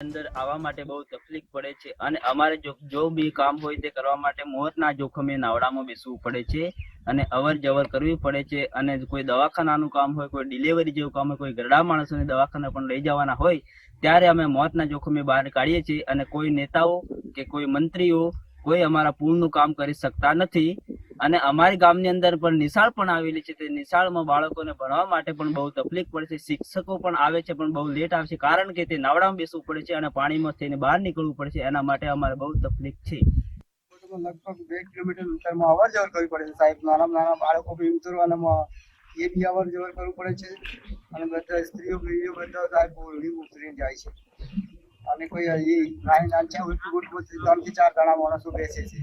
અંદર આવવા માટે બહુ તકલીફ પડે છે અને અમારે જો જો બી કામ હોય તે કરવા માટે મોતના જોખમે નાવડામાં બેસવું પડે છે અને અવર જવર કરવી પડે છે અને કોઈ દવાખાનાનું કામ હોય, કોઈ ડિલિવરી જેવું કામ હોય, કોઈ ગરડા માણસોને દવાખાના પણ લઈ જવાના હોય, ત્યારે અમે મોતના જોખમે બહાર કાઢીએ છીએ અને કોઈ નેતાઓ કે કોઈ મંત્રીઓ કોઈ અમારા પુલનું કામ કરી શકતા નથી. અને અમારી ગામની અંદર પણ નિશાળ પણ આવેલી છે. તે નિશાળમાં બાળકોને ભણવા માટે પણ બહુ તકલીફ પડે છે. શિક્ષકો પણ આવે છે, પણ બહુ લેટ આવે છે. કારણ કે તે નાવડામાં બેસવું પડે છે અને પાણીમાં થઈને બહાર નીકળવું પડે છે. એના માટે અમારે બહુ તકલીફ છે. લગભગ બે કિલોમીટર અંતરમાં અવર જવર કરવી પડે છે સાહેબ. નાના નાના બાળકો બી ઉતરવાના એ બી અવર જવર કરવું પડે છે. અને બધા સ્ત્રીઓ બીજો બધા સાહેબ ઉતરીને જાય છે. અને કોઈ નાની નાની ઉલટી ગુટમાં ત્રણથી ચાર જણા માણસો બેસે છે.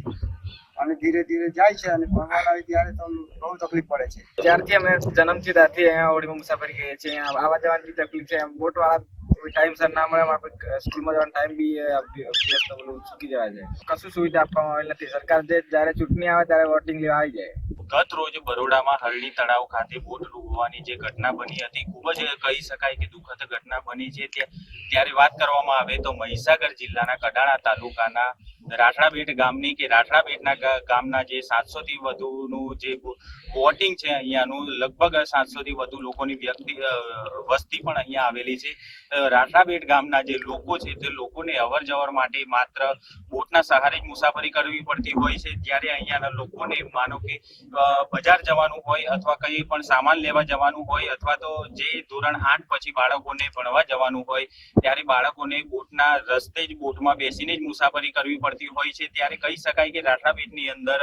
અને ધીરે ધીરે જાય છે અને ભણવાના આવે ત્યારે તો બહુ તકલીફ પડે છે. જ્યારથી અમે જન્મથી ત્યારથી અહીંયા ઓડીમાં મુસાફરી કરીએ છીએ આવવા જવાની તકલીફ છે બોટ વાળા ટાઈમ સર ના મળે આપણે સ્કૂલમાં જવાનો ટાઈમ બી અભ્યાસ તો પેલું ચૂકી જવા છે. કશું સુવિધા આપવામાં આવેલ નથી. સરકાર જે, જ્યારે ચૂંટણી આવે ત્યારે વોટિંગ લેવા આવી જાય. ગત રોજ બરોડામાં હરણી તળાવ ખાતે બોટ ડૂબવાની જે ઘટના બની હતી, ખૂબ જ કહી શકાય કે દુઃખદ ઘટના બની છે. ત્યારે વાત કરવામાં આવે તો મહીસાગર જિલ્લાના કડાણા તાલુકાના રાઠડાબેટ ગામની કે રાઠડાબેટના ગામના જે સાતસો થી વધુનું જે બોટિંગ છે અહીંયાનું, લગભગ સાતસો થી વધુ લોકોની વ્યક્તિ વસ્તી પણ અહીંયા આવેલી છે. રાઠડાબેટ ગામના જે લોકો છે તે લોકોને અવર જવર માટે માત્ર બોટના સહારે જ મુસાફરી કરવી પડતી હોય છે. જ્યારે અહીંયાના લોકોને માનો કે બજાર જવાનું હોય અથવા કંઈ પણ સામાન લેવા જવાનું હોય અથવા તો જે ધોરણ આઠ પછી બાળકોને ભણવા જવાનું હોય, ત્યારે બાળકોને બોટના રસ્તે જ બોટમાં બેસીને જ મુસાફરી કરવી પડતી હોય છે. ત્યારે કહી શકાય કે રાઠાપીઠની અંદર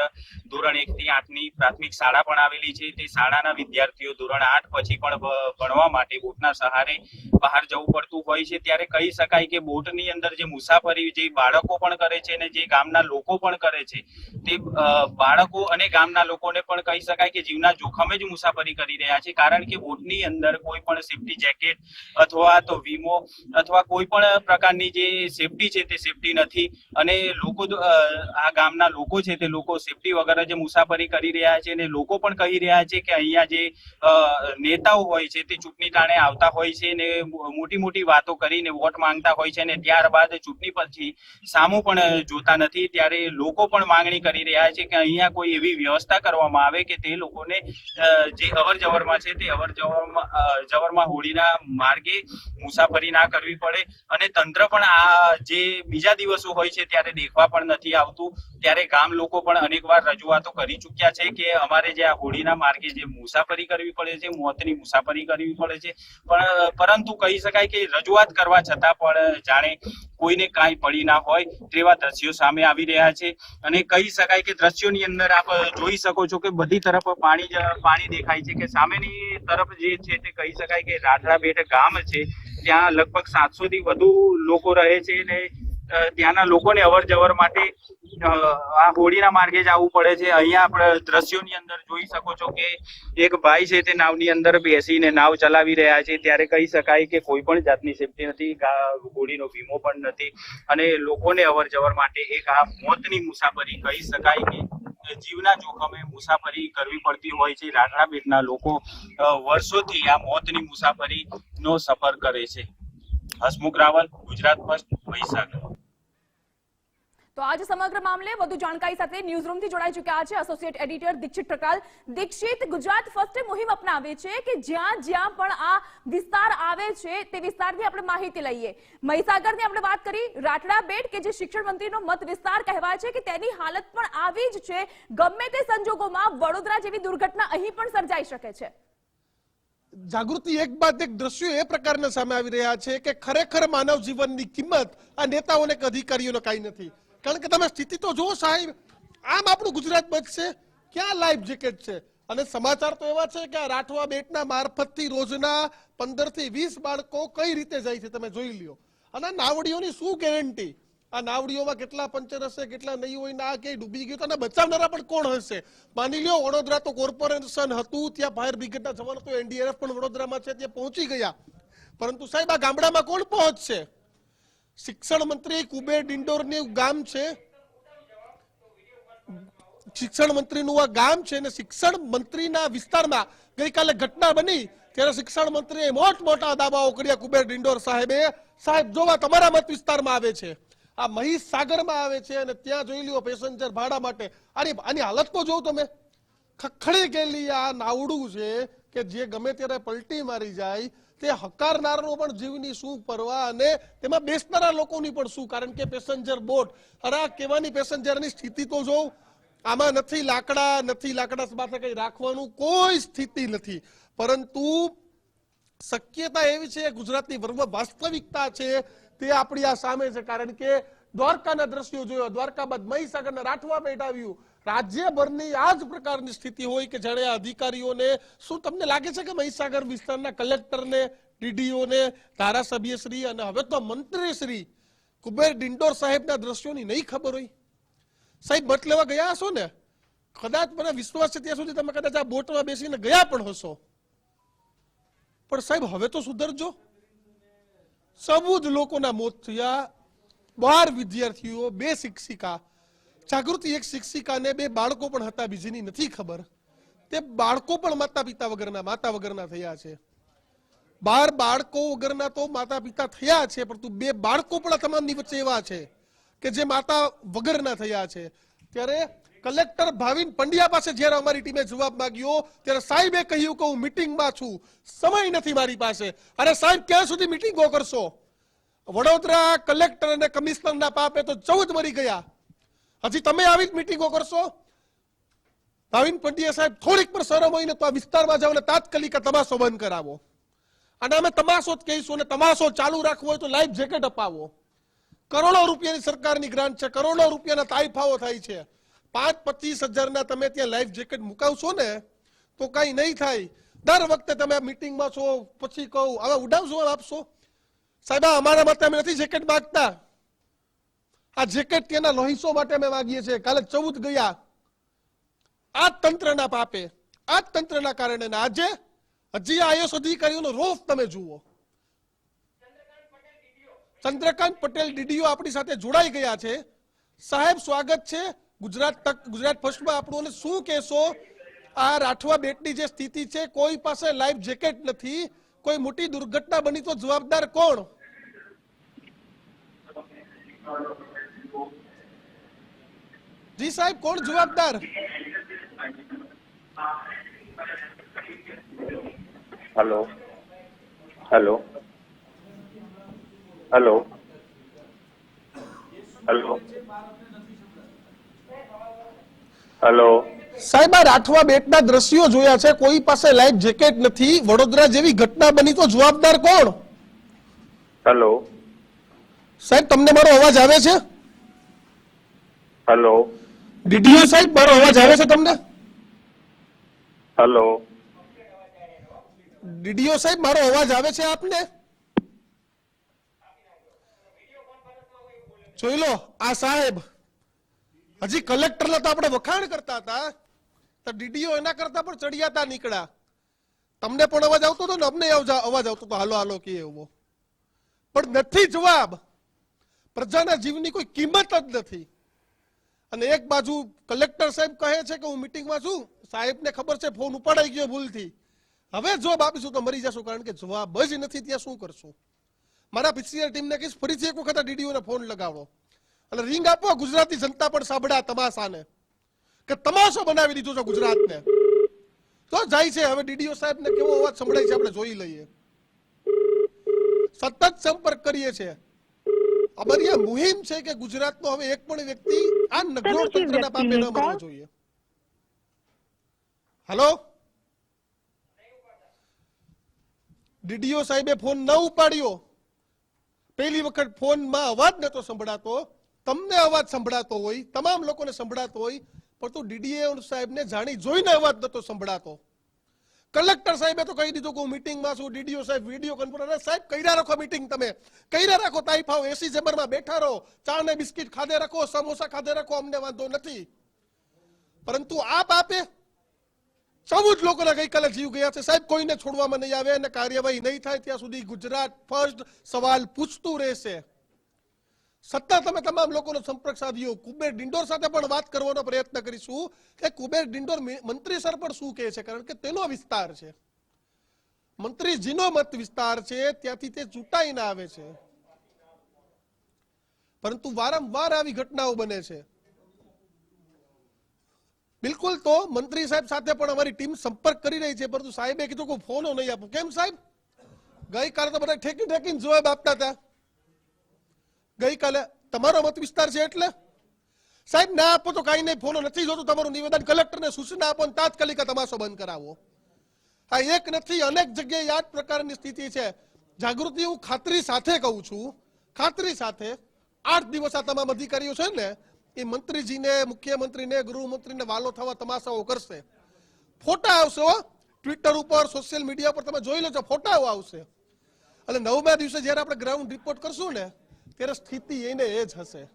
ધોરણ એક થી આઠની પ્રાથમિક શાળા પણ આવેલી છે. તે શાળાના વિદ્યાર્થીઓ ધોરણ આઠ પછી પણ ભણવા માટે બોટના સહારે બહાર જવું પડતું હોય છે. ત્યારે કહી શકાય કે બોટની અંદર જે મુસાફરી જે બાળકો પણ કરે છે અને જે ગામના લોકો પણ કરે છે, તે બાળકો અને ગામના લોકોને પણ કહી શકાય કે જીવના જોખમે જ મુસાફરી કરી રહ્યા છે. કારણ કે બોટની અંદર કોઈ પણ સેફટી જેકેટ અથવા તો વીમો અથવા કોઈ પણ પ્રકારની જે સેફટી છે તે સેફટી નથી. અને લોકો આ ગામના લોકો છે તે લોકો સેફટી વગર જ મુસાફરી કરી રહ્યા છે અને લોકો પણ કહી રહ્યા છે કે અહીંયા જે નેતાઓ હોય છે તે ચૂંટણી ટાણે આવતા હોય છે ને મોટી મોટી વાતો કરીને વોટ માંગતા હોય છે અને ત્યારબાદ ચૂંટણી પછી સામું પણ જોતા નથી. ત્યારે લોકો પણ માંગણી કરી રહ્યા છે કે અહીંયા કોઈ એવી વ્યવસ્થા કરવામાં આવે કે તે લોકોને જે અવર જવરમાં છે તે અવર જવરમાં હોળીના માર્ગે મુસાફરી ના કરવી પડે અને તંત્ર પણ આ જે બીજા દિવસો હોય છે ત્યારે દેખવા પણ નથી આવતું. ત્યારે ગામ લોકો પણ અનેકવાર રજૂઆતો કરી ચૂક્યા છે કે અમારે જે આ હોળીના માર્ગે જે મુસાફરી કરવી પડે છે, મોતની મુસાફરી કરવી પડે છે. પણ પરંતુ કહી શકાય કે રજૂઆત કરવા છતાં પણ જાણે કોઈને કાંઈ પડી ના હોય તેવા દ્રશ્યો સામે આવી રહ્યા છે. અને કહી શકાય કે દ્રશ્યોની અંદર આપ જોઈ શકો છો કે બધી તરફ પાણી પાણી દેખાય છે કે સામેની તરફ જે છે તે કહી શકાય કે રાઠડાબેટ ગામ છે, ત્યાં લગભગ સાતસો થી વધુ લોકો રહે છે ને ત્યાંના લોકોને અવર જવર માટે આ હોળીના માર્ગે જ આવવું પડે છે. અહીંયા આપણે દ્રશ્યોની અંદર જોઈ શકો છો કે એક ભાઈ છે તે નાવની અંદર બેસીને નાવ ચલાવી રહ્યા છે. ત્યારે કહી શકાય કે કોઈ પણ જાતની સેફટી નથી હોળીનો વીમો પણ નથી. અને લોકોને અવર જવર માટે એક આ મોતની મુસાફરી કહી શકાય કે જીવના જોખમે મુસાફરી કરવી પડતી હોય છે. રાઠડા બેટના લોકો વર્ષોથી આ મોતની મુસાફરીનો સફર કરે છે. હસમુખ રાવલ, ગુજરાત ફર્સ્ટ મહીસાગર તો આજે સમગ્ર મામલે વધુ જાણકારી સાથે ન્યૂઝ રૂમથી જોડાઈ ચૂક્યા છે એસોસિએટ એડિટર દીક્ષિત પ્રકાલ. દીક્ષિત ગુજરાત ફર્સ્ટે મુહિમ અપનાવે છે કે જ્યાં જ્યાં પણ આ વિસ્તાર આવે છે તે વિસ્તારથી આપણે માહિતી લઈએ. મહીસાગરની આપણે વાત કરી. રાઠડા બેટ કે જે શિક્ષણ મંત્રીનો મત વિસ્તાર કહેવાય છે કે તેની હાલત પણ આવી જ છે. ગમે તે સંજોગોમાં વડોદરા જેવી દુર્ઘટના અહીં પણ સર્જાઈ શકે છે. જાગૃતિ એક બાદ એક દ્રશ્યો એ પ્રકારના સામે આવી રહ્યા છે કે ખરેખર માનવ જીવનની કિંમત આ નેતાઓને અધિકારીઓને કાંઈ નથી. કારણ કે તમે સ્થિતિ તો જુઓ સાહેબ, આમ આપણું ગુજરાત બચશે, ક્યાં લાઈફ જેકેટ છે? અને સમાચાર તો એવા છે કે આ રાઠવા બેટના મારફતથી રોજના પંદરથી વીસ બાળકો કઈ રીતે જાય છે તમે જોઈ લ્યો. અને નાવડીઓની શું ગેરંટી આ નાવડીઓમાં કેટલા પંચર હશે, કેટલા નહીં હોય, ના કે ડૂબી ગયું અને બચાવનારા પણ કોણ હશે? માની લ્યો, વડોદરા તો કોર્પોરેશન હતું, ત્યાં ફાયર બ્રિગેડના જવાનો તો એનડીઆરએફ પણ વડોદરામાં છે, ત્યાં પહોંચી ગયા. પરંતુ સાહેબ, આ ગામડામાં કોણ પહોંચશે? શિક્ષણ મંત્રી કુબેર ડિંડોરનું ગામ છે. શિક્ષણ મંત્રીનું આ ગામ છે અને શિક્ષણ મંત્રીના વિસ્તારમાં ગઈકાલે ઘટના બની ત્યારે શિક્ષણ મંત્રીએ મોટ મોટા દાવાઓ કર્યા કુબેર ડિંડોર સાહેબે. સાહેબ, જોવા તમારા મત વિસ્તારમાં આવે છે. આ મહીસ સાગરમાં આવે છે અને ત્યાં જોઈ લ્યો પેસેન્જર ભાડા માટે. આની આની હાલત તો જોઉં તમે. ખખડી ગયેલી આ નાવડું છે કે જે ગમે ત્યારે પલટી મારી જાય તે હકારનારનો પણ જીવની શું પરવા અને તેમાં બેસનારા લોકોની પણ શું? કારણ કે પેસેન્જર બોટ, અરે આ કહેવાની પેસેન્જરની સ્થિતિ તો જોઉં. આમાં નથી લાકડા નથી લાકડા માથે કંઈ રાખવાનું, કોઈ સ્થિતિ નથી. પરંતુ શક્યતા એવી છે, ગુજરાતની વાસ્તવિકતા છે, તે આપણી આ સામે છે. કારણ કે દ્વારકાના દ્રશ્યો જોયો, દ્વારકા બાદ મહીસાગરના રાઠવા પેટ આવ્યું રાજ્યભરની આ જ પ્રકારની સ્થિતિ હોય કે જાણે અધિકારીઓને શું તમને લાગે છે કે મહીસાગર વિસ્તારના કલેક્ટરને, ડીડીઓને ધારાસભ્યશ્રી અને હવે તો મંત્રીશ્રી કુબેર ડિંડોર સાહેબના દ્રશ્યોની નહીં ખબર હોય? સાહેબ, મત લેવા ગયા હશો ને? કદાચ મને વિશ્વાસ છે ત્યાં સુધી તમે કદાચ આ બોટમાં બેસીને ગયા પણ હશો. પણ સાહેબ, હવે તો સુધરજો. ચૌદ લોકોના મોત થયા. બાર વિદ્યાર્થીઓ, બે શિક્ષિકા જાગૃતિ એક શિક્ષિકાને બે બાળકો પણ હતા, બીજીની નથી ખબર. તે બાળકો પણ માતા પિતા વગરના, માતા વગરના થયા છે. બાર બાળકો વગરના તો માતા પિતા થયા છે, પરંતુ બે બાળકો પણ તમામની વચ્ચે એવા છે કે જે માતા વગરના થયા છે. ત્યારે કલેક્ટર ભાવિન પંડ્યા પાસે જ્યારે અમારી ટીમે જવાબ માંગ્યો, ત્યારે સાહેબે કહ્યું કે હું મીટિંગમાં છું. સમય નથી મારી પાસે. અરે સાહેબ, ક્યાં સુધી મીટિંગો કરશો? વડોદરા કલેક્ટર અને કમિશનરના પાપે તો ચૌદ મરી ગયા. હજી તમે આવી જ મિટિંગો કરશો? ભાવિન પંડ્યા સાહેબ, થોડીક પણ શરમ હોય ને તો આ વિસ્તારમાં જાઓ ને તાત્કાલિક તમાશો બંધ કરાવો. અને અમે તમાશો જ કહીશું અને તમાશો ચાલુ રાખવો હોય તો લાઈફ જેકેટ અપાવો. કરોડો રૂપિયાની સરકારની ગ્રાન્ટ છે, કરોડો રૂપિયાના તાઇફાઓ થાય છે. પાંચ પચીસ હજારના તમે ત્યાં લાઈફ જેકેટ મુકાવશો ને તો કઈ નહીં થાય. દર વખતે તમે મિટિંગમાં છો, પછી કહું હવે ઉડાવશો આપશો? સાહેબ અમારા માટે અમે નથી જેકેટ માંગતા. આ જેકેટ તેના લોહીસો માટે અમે માગીએ છીએ. કાલે ચૌદ ગયા. આ તંત્રના પાપે, આ તંત્રના કારણે આજે હજી આઈએસ અધિકારીઓનો રોફ તમે જુઓ. ચંદ્રકાંત પટેલ ડીડીઓ આપણી સાથે જોડાઈ ગયા છે. સાહેબ, સ્વાગત છે. ગુજરાત તક, ગુજરાત ફર્સ્ટમાં આપણું શું કહેશો? આ રાઠવા બેટની જે સ્થિતિ છે, કોઈ પાસે લાઈફ જેકેટ નથી. કોઈ મોટી દુર્ઘટના બની તો જવાબદાર કોણ? જી સાહેબ કોણ જવાબદાર? Hello. Hello. Hello. Hello. Hello. સાહેબ આ રાઠવા બેટના દ્રશ્યો જોયા છે. કોઈ પાસે લાઈફ જેકેટ નથી. વડોદરા જેવી ઘટના બની તો જવાબદાર કોણ? હેલો. સાહેબ તમને મારો અવાજ આવે છે? હેલો. ડીડીઓ સાહેબ મારો અવાજ આવે છે તમને? હેલો. ડીડીઓ સાહેબ મારો અવાજ આવે છે આપને? જોઈ લો આ સાહેબ. હજી કલેક્ટરના તો આપણે વખાણ કરતા હતા. તો ડીડીઓ એના કરતા પણ ચડિયાતા નીકળ્યા. તમને પણ અવાજ આવતો હતો ને? અમને અવાજ આવતો હતો. હાલો હાલો કે એવો. પણ નથી જવાબ. પ્રજાના જીવની કોઈ કિંમત જ નથી. અને એક બાજુ કલેક્ટર સાહેબ કહે છે કે હું મિટિંગમાં છું, સાહેબને ખબર છે ફોન ઉપાડાઈ ગયો ભૂલથી. હવે જવાબ આપીશું તો મરી જશું, કારણ કે જવાબ જ નથી, ત્યાં શું કરશું? મારા પીસીઆર ટીમને કહીશ, ફરીથી એક વખત ડીડીઓને ફોન લગાવો અને રિંગ આપો, ગુજરાતી જનતા પણ સાંભળ્યા તમાશાને. કે તમાશો બનાવી દીધો છે ગુજરાતને. તો જાય છે, હવે ડીડીઓ સાહેબને કેવો અવાજ સંભળાય છે, આપણે જોઈ લઈએ. સતત સંપર્ક કરીએ છીએ અમારી આ મુહિમ છે કે ગુજરાતનો હવે એક પણ વ્યક્તિ આ નગરોળ તંત્રના પાપે ન મરવો જોઈએ હલો ડીડીઓ સાહેબે ફોન ન ઉપાડ્યો પહેલી વખત ફોનમાં અવાજ નતો સંભળાતો તમને અવાજ સંભળાતો હોય તમામ લોકોને સંભળાતો હોય પરંતુ ડીડીઓ સાહેબને જાણી જોઈને અવાજ નતો સંભળાતો કલેક્ટર સાહેબે તો કહી દીધું કે હું મિટિંગમાં છું, ડીડીઓ સાહેબ વીડિયો કોન્ફરન્સ સાહેબ, કર્યા રાખો મીટિંગ તમે. કર્યા રાખો, તાઇફાઓ, એસી ચેમ્બરમાં બેઠા રહો. ચા ને બિસ્કિટ ખાધે રાખો, સમોસા ખાધે રાખો, અમને વાંધો નથી. પરંતુ આ બાપે ચૌદ લોકોના ગઈકાલે જીવ ગયા છે. સાહેબ, કોઈને છોડવામાં નહીં આવે અને કાર્યવાહી નહીં થાય, ત્યાં સુધી ગુજરાત ફર્સ્ટ સવાલ પૂછતું રહેશે. સત્તા તમે તમામ લોકોનો સંપર્ક સાધ્યો. કુબેર ડિંડોર સાથે પણ વાત કરવાનો પ્રયત્ન કરીશું કે કુબેર ડિંડોર મંત્રી સર પણ શું કહે છે? કારણ કે તેનો વિસ્તાર છે. મંત્રીજીનો મત વિસ્તાર છે, ત્યાંથી તે ચૂંટાઈને આવે છે. પરંતુ વારંવાર આવી ઘટનાઓ બને છે. બિલકુલ તો મંત્રી સાહેબ સાથે પણ અમારી ટીમ સંપર્ક કરી રહી છે, પરંતુ સાહેબે કીધું કે હું ફોનો નહીં આપું. કેમ સાહેબ? ગઈકાલે તો બધા ઠેકી ઠેકીને જવાબ આપતા હતા. ગઈકાલે તમારો મત વિસ્તાર છે એટલે? સાહેબ, ના આપો તો કાંઈ નહીં, ફોનો નથી જોતું, તમારું નિવેદન કલેક્ટરને સૂચના આપો ને તાત્કાલિક તમાશો બંધ કરાવો. આ એક નથી, અનેક જગ્યાએ આ જ પ્રકારની સ્થિતિ છે. જાગૃતિ, હું ખાતરી સાથે કહું છું, ખાતરી સાથે આઠ દિવસ આ તમામ અધિકારીઓ છે ને, એ મંત્રીજીને, મુખ્યમંત્રીને, ગૃહમંત્રીને વાલો થવા તમાશાઓ કરશે. ફોટા આવશે ટ્વિટર ઉપર, સોશિયલ મીડિયા પર તમે જોઈ લો છો ફોટાઓ આવશે. અને નવમા દિવસે જ્યારે આપણે ગ્રાઉન્ડ રિપોર્ટ કરશું ને ત્યારે સ્થિતિ એને એ જ હશે.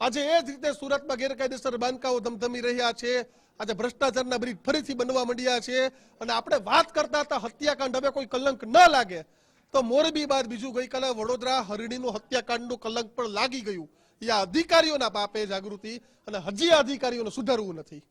આજે એ જ રીતે સુરતમાં ગેરકાયદેસર બાંધકાઓ ધમધમી રહ્યા છે. આજે ભ્રષ્ટાચારના બ્રિજ ફરીથી બનવા માંડ્યા છે. અને આપણે વાત કરતા હતા હત્યાકાંડ. હવે કોઈ કલંક ન લાગે. તો મોરબી બાદ બીજું ગઈકાલે વડોદરા હરિણીનું હત્યાકાંડનું કલંક પણ લાગી ગયું. એ અધિકારીઓના પાપે જાગૃતિ અને હજી અધિકારીઓને સુધારવું નથી.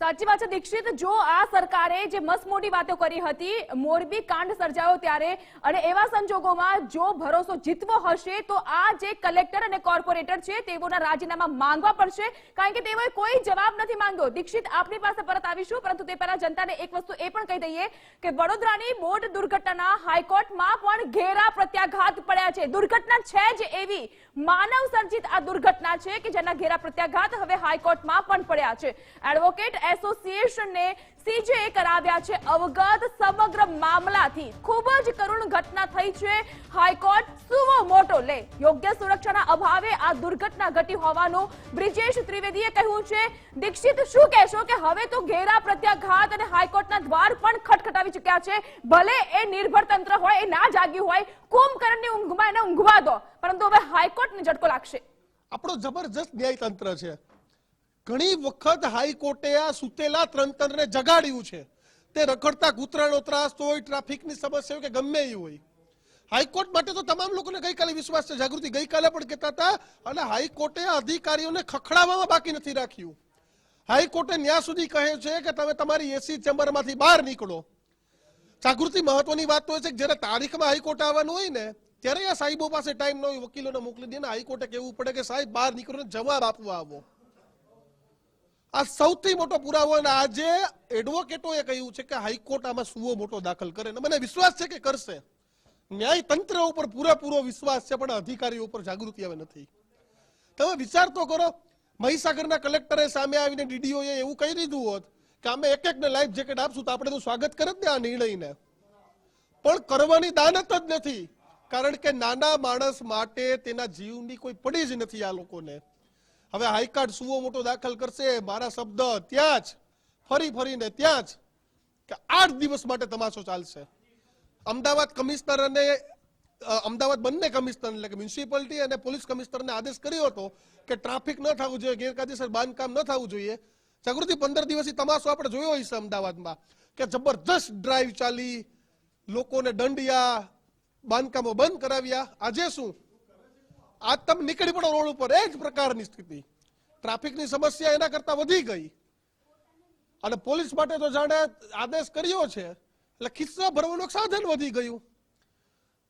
સાચી વાત છે, દીક્ષિત. જો આ સરકારે જે મસ્ત મોટી વાતો કરી હતી, મોરબી કાંડ સર્જાયો ત્યારે, અને એવા સંજોગોમાં જો ભરોસો જીતવો હશે, તો આ જે કલેક્ટર અને કોર્પોરેટર છે, તેઓના રાજીનામા માંગવા પડશે. કારણ કે તેઓએ કોઈ જવાબ નથી માંગ્યો. દીક્ષિત, આપની પાસે પરત આવીશું, પરંતુ તે પહેલા જનતાને એક વસ્તુ એ પણ કહી દઈએ કે વડોદરાની બોટ દુર્ઘટના હાઈકોર્ટમાં પણ ઘેરા પ્રત્યાઘાત પડ્યા છે. દુર્ઘટના છે જ એવી. માનવ સર્જિત આ દુર્ઘટના છે કે જેના ઘેરા પ્રત્યાઘાત હવે હાઈકોર્ટમાં પણ પડ્યા છે. એડવોકેટ એસોસિએશનને સીજે કરાવ્યા છે. અવગત સમગ્ર મામલાથી ખૂબ જ કરુણ ઘટના થઈ છે. હાઈકોર્ટ સુવો મોટો લે. યોગ્ય સુરક્ષાના અભાવે આ દુર્ઘટના ઘટી હોવાનું બ્રિજેશ ત્રિવેદીએ કહ્યું છે. દીક્ષિત, શું કહેશો કે હવે તો ઘેરા પ્રત્યાઘાત અને હાઈકોર્ટના દ્વાર પણ ખટખટાવી ચૂક્યા છે. ભલે એ નિર્ભર તંત્ર હોય, એ ના જાગ્યું હોય, કુંભકર્ણની ઊંઘમાં એને ઊંઘવા દો. પરંતુ હવે હાઈકોર્ટને ઝટકો લાગશે. આપણો જબરજસ્ત ન્યાયતંત્ર છે. ઘણી વખત હાઈકોર્ટે આ સુતેલા તંત્રને જગાડ્યું છે. તે રખડતા કૂતરાનો ત્રાસ હોય, ટ્રાફિકની સમસ્યા હોય કે ગમે એ હોય. હાઈકોર્ટ માટે તો તમામ લોકોને ગઈકાલે વિશ્વાસ છે. જાગૃતિ ગઈકાલે પણ કહેતા હતા અને હાઈકોર્ટે આ અધિકારીઓને ખખડાવવામાં બાકી નથી રાખ્યું. હાઈકોર્ટે ન્યાય સુધી કહે છે કે તમે તમારી એસી ચેમ્બરમાંથી બહાર નીકળો. જાગૃતિ મહત્વની વાત તો એ છે કે જ્યારે તારીખમાં હાઈકોર્ટ આવવાનું હોય ને, ત્યારે આ સાહેબો પાસે ટાઈમ ન હોય, વકીલોને મોકલી દે ને હાઈકોર્ટે કહેવું પડે કે સાહેબ બહાર નીકળો જવાબ આપવા આવો. આ સૌથી મોટો પુરાવો અને આજે એડવોકેટોએ કહ્યું છે કે હાઈકોર્ટ આમાં સુવો મોટો દાખલ કરે મને વિશ્વાસ છે કે કરશે. ન્યાય તંત્ર ઉપર પૂરેપૂરો વિશ્વાસ છે, પણ અધિકારીઓ ઉપર જાગૃતિ હવે નથી. તમે વિચાર તો કરો, મહીસાગરના કલેક્ટરે સામે આવીને ડીડીઓએ એવું કહી દીધું હોત કે અમે એક એકને લાઈફ જેકેટ આપશું તો આપણે તો સ્વાગત કરે જ ને આ નિર્ણયને. પણ કરવાની દાનત જ નથી, કારણ કે નાના માણસ માટે તેના જીવની કોઈ પડી જ નથી આ લોકોને. હવે હાઈકોર્ટ સુવો મોટો દાખલ કરશે, મારા શબ્દ ત્યાં જ, ફરી ફરીને ત્યાં જ કે આઠ દિવસ માટે તમાશો ચાલશે. અમદાવાદ કમિશનર અને અમદાવાદ બંને કમિશનર એટલે કે મ્યુનિસિપાલિટી અને પોલીસ કમિશનરને આદેશ કર્યો હતો કે ટ્રાફિક ન થવું જોઈએ, ગેરકાયદેસર બાંધકામ ન થવું જોઈએ. જાગૃતિ પંદર દિવસથી તમાશો આપણે જોયો હશે અમદાવાદમાં કે જબરજસ્ત ડ્રાઈવ ચાલી, લોકોને દંડિયા, બાંધકામો બંધ કરાવ્યા. આજે શું? આજ તમે નીકળી પડો રોડ ઉપર, એ જ પ્રકારની સ્થિતિ. ટ્રાફિકની સમસ્યા એના કરતા વધી ગઈ. અને પોલીસ માટે તો જાણે આદેશ કર્યો છે, એટલે ખિસ્સા ભરવાનું એક સાધન વધી ગયું.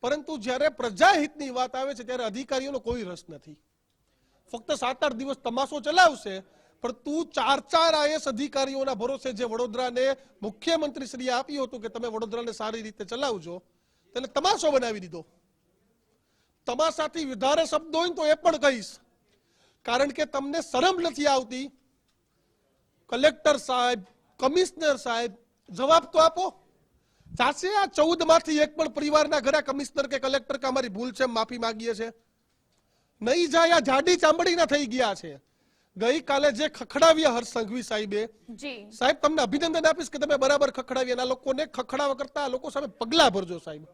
પરંતુ જ્યારે પ્રજાહિતની વાત આવે છે, ત્યારે અધિકારીઓનો કોઈ રસ નથી. ફક્ત સાત આઠ દિવસ તમાશો ચલાવશે, પણ તું ચાર ચાર આઈએસ અધિકારીઓના ભરોસે જે વડોદરાને મુખ્યમંત્રી શ્રીએ આપ્યું હતું કે તમે વડોદરાને સારી રીતે ચલાવજો, તેને તમાશો બનાવી દીધો. તમાશાથી વધારે શબ્દો હોય તો એ પણ કહીશ. કારણ કે તમને શરમ નથી આવતી? કલેક્ટર સાહેબ કમિશનર સાહેબ જવાબ તો આપો. સાચે આ ચૌદમાંથી એક પણ પરિવારના ઘરે કમિશનર કે કલેક્ટર કે અમારી ભૂલ છે માફી માંગીએ છે. નહીં જાય આ જાડી ચામડીના થઈ ગયા છે. ગઈકાલે જે ખખડાવ્યા હર્ષ સંઘવી સાહેબે સાહેબ તમને અભિનંદન આપીશ કે તમે બરાબર ખખડાવ્યા. આ લોકોને ખખડાવા કરતા આ લોકો સામે પગલા ભરજો સાહેબ.